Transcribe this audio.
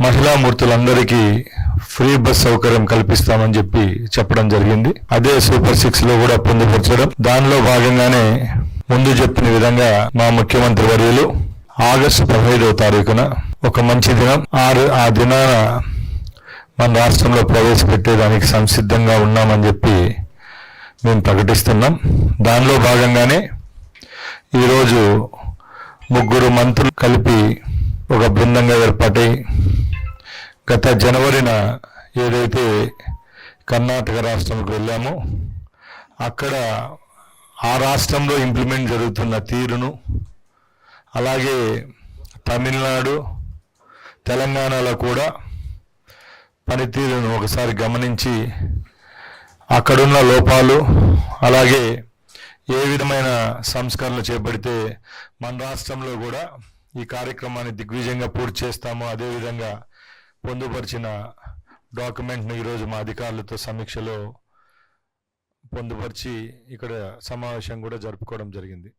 మహిళామూర్తులందరికీ free bus సౌకర్యం కల్పిస్తామని చెప్పి చెప్పడం జరిగింది. అదే సూపర్ సిక్స్లో కూడా పొందుపరచడం. దానిలో భాగంగానే ముందు చెప్పిన విధంగా మా ముఖ్యమంత్రి వర్యులు ఆగస్టు పదహైదవ తారీఖున ఒక మంచి దినం. ఆరు ఆ దినాన మన రాష్ట్రంలో ప్రవేశపెట్టేదానికి సంసిద్ధంగా ఉన్నామని చెప్పి మేము ప్రకటిస్తున్నాం. దానిలో భాగంగానే ఈరోజు ముగ్గురు మంత్రులు కలిపి ఒక బృందంగా ఏర్పాటై గత జనవరిన ఏదైతే కర్ణాటక రాష్ట్రంకి వెళ్ళామో అక్కడ ఆ రాష్ట్రంలో ఇంప్లిమెంట్ జరుగుతున్న తీరును అలాగే తమిళనాడు తెలంగాణలో కూడా పనితీరును ఒకసారి గమనించి అక్కడున్న లోపాలు అలాగే ఏ విధమైన సంస్కరణలు చేపడితే మన రాష్ట్రంలో కూడా ఈ కార్యక్రమాన్ని దిగ్విజయంగా పూర్తి చేస్తామో అదేవిధంగా పొందుపరిచిన డాక్యుమెంట్ను ఈరోజు మా అధికారులతో సమీక్షలో పొందుపరిచి ఇక్కడ సమావేశం కూడా జరుపుకోవడం జరిగింది.